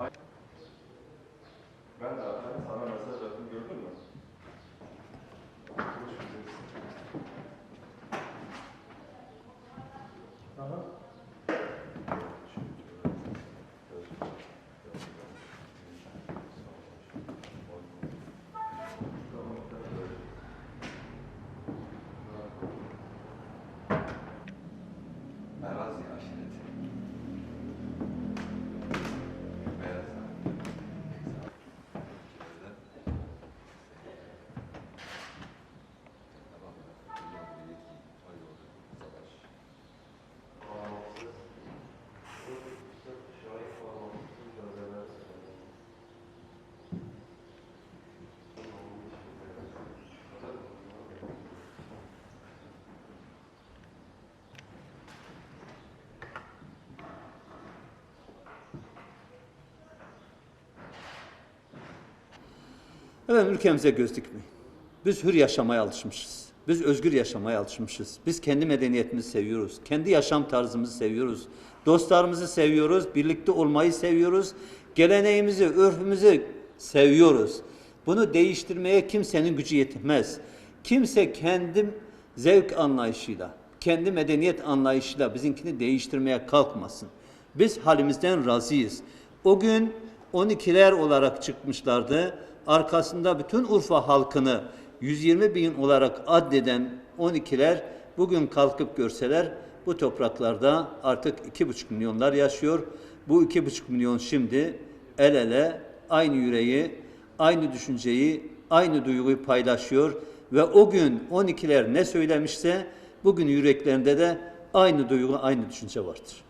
Ben de zaten sana mesaj attım gördün mü? Merazi Efendim ülkemize göz dikmeyin. Biz hür yaşamaya alışmışız. Biz özgür yaşamaya alışmışız. Biz kendi medeniyetimizi seviyoruz. Kendi yaşam tarzımızı seviyoruz. Dostlarımızı seviyoruz. Birlikte olmayı seviyoruz. Geleneğimizi, örfümüzü seviyoruz. Bunu değiştirmeye kimsenin gücü yetmez. Kimse kendi zevk anlayışıyla, kendi medeniyet anlayışıyla bizimkini değiştirmeye kalkmasın. Biz halimizden razıyız. O gün 12'ler olarak çıkmışlardı. Arkasında bütün Urfa halkını 120 bin olarak addeden 12'ler bugün kalkıp görseler bu topraklarda artık 2,5 milyonlar yaşıyor. Bu 2,5 milyon şimdi el ele aynı yüreği, aynı düşünceyi, aynı duyguyu paylaşıyor ve o gün 12'ler ne söylemişse bugün yüreklerinde de aynı duygu, aynı düşünce vardır.